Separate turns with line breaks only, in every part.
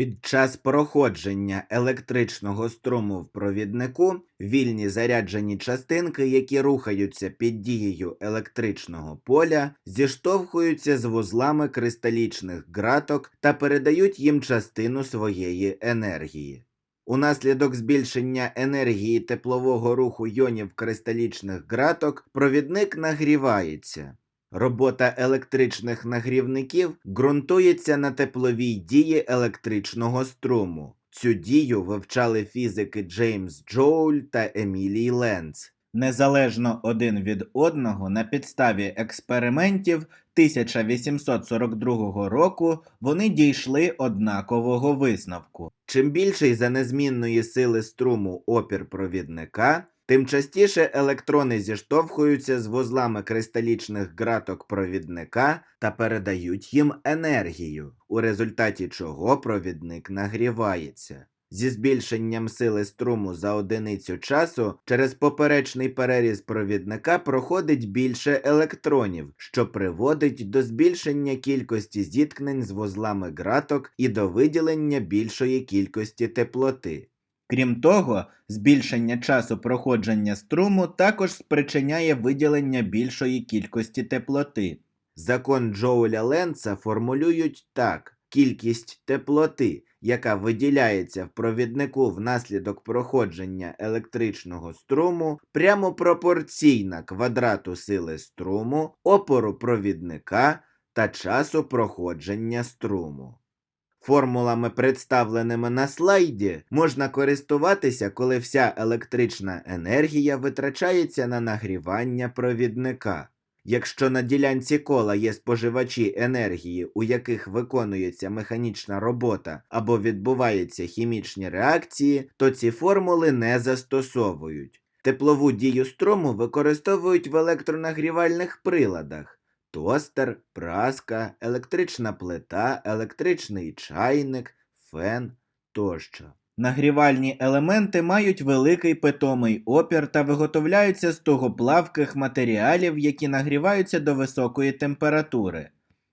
Під час проходження електричного струму в провіднику вільні заряджені частинки, які рухаються під дією електричного поля, зіштовхуються з вузлами кристалічних ґраток та передають їм частину своєї енергії. Унаслідок збільшення енергії теплового руху йонів кристалічних ґраток провідник нагрівається. Робота електричних нагрівників ґрунтується на тепловій дії електричного струму. Цю дію вивчали фізики Джеймс Джоуль та Емілій Ленц. Незалежно один від одного на підставі експериментів 1842 року вони дійшли однакового висновку. Чим більший за незмінної сили струму опір провідника, тим частіше електрони зіштовхуються з вузлами кристалічних ґраток провідника та передають їм енергію, у результаті чого провідник нагрівається. Зі збільшенням сили струму за одиницю часу через поперечний переріз провідника проходить більше електронів, що приводить до збільшення кількості зіткнень з вузлами ґраток і до виділення більшої кількості теплоти. Крім того, збільшення часу проходження струму також спричиняє виділення більшої кількості теплоти. Закон Джоуля Ленца формулюють так: кількість теплоти, яка виділяється в провіднику внаслідок проходження електричного струму, прямо пропорційна квадрату сили струму, опору провідника та часу проходження струму. Формулами, представленими на слайді, можна користуватися, коли вся електрична енергія витрачається на нагрівання провідника. Якщо на ділянці кола є споживачі енергії, у яких виконується механічна робота або відбуваються хімічні реакції, то ці формули не застосовують. Теплову дію струму використовують в електронагрівальних приладах тостер, праска, електрична плита, електричний чайник, фен тощо. Нагрівальні елементи мають великий питомий опір та виготовляються з тугоплавких матеріалів, які нагріваються до високої температури.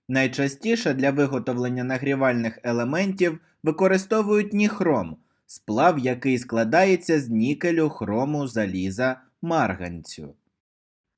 Найчастіше для виготовлення нагрівальних елементів використовують ніхром, сплав, який складається з нікелю, хрому, заліза, марганцю.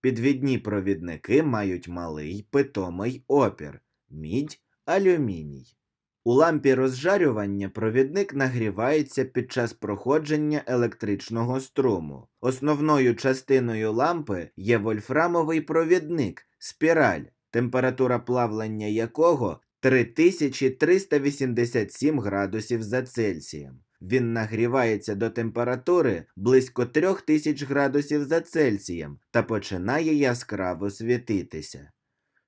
Підвідні провідники мають малий питомий опір мідь, алюміній. У лампі розжарювання провідник нагрівається під час проходження електричного струму. Основною частиною лампи є вольфрамовий провідник спіраль, температура плавлення якого 3387 градусів за Цельсієм. Він нагрівається до температури близько 3000 градусів за Цельсієм та починає яскраво світитися.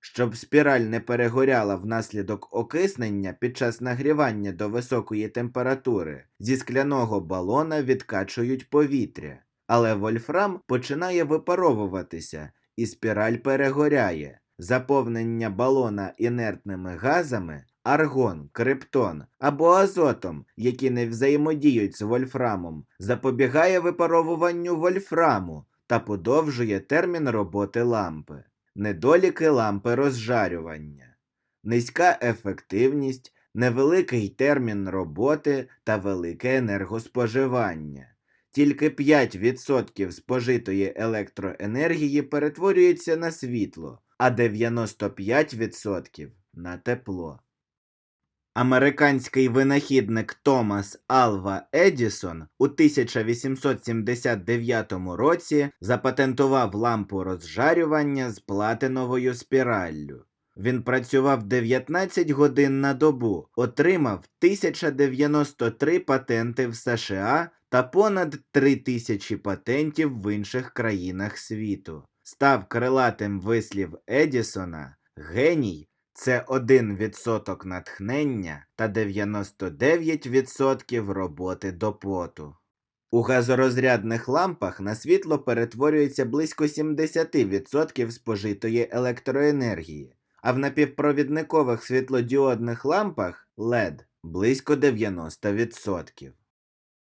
Щоб спіраль не перегоряла внаслідок окиснення під час нагрівання до високої температури, зі скляного балона відкачують повітря, але вольфрам починає випаровуватися і спіраль перегоряє. Заповнення балона інертними газами аргон, криптон або азотом, які не взаємодіють з вольфрамом, запобігає випаровуванню вольфраму та подовжує термін роботи лампи. Недоліки лампи розжарювання, низька ефективність, невеликий термін роботи та велике енергоспоживання. Тільки 5% спожитої електроенергії перетворюється на світло, а 95% на тепло. Американський винахідник Томас Алва Едісон у 1879 році запатентував лампу розжарювання з платиновою спіраллю. Він працював 19 годин на добу, отримав 1093 патенти в США та понад 3000 патентів в інших країнах світу. Став крилатим вислів Едісона геній це 1% натхнення та 99% роботи до поту. У газорозрядних лампах на світло перетворюється близько 70% спожитої електроенергії, а в напівпровідникових світлодіодних лампах LED близько 90%.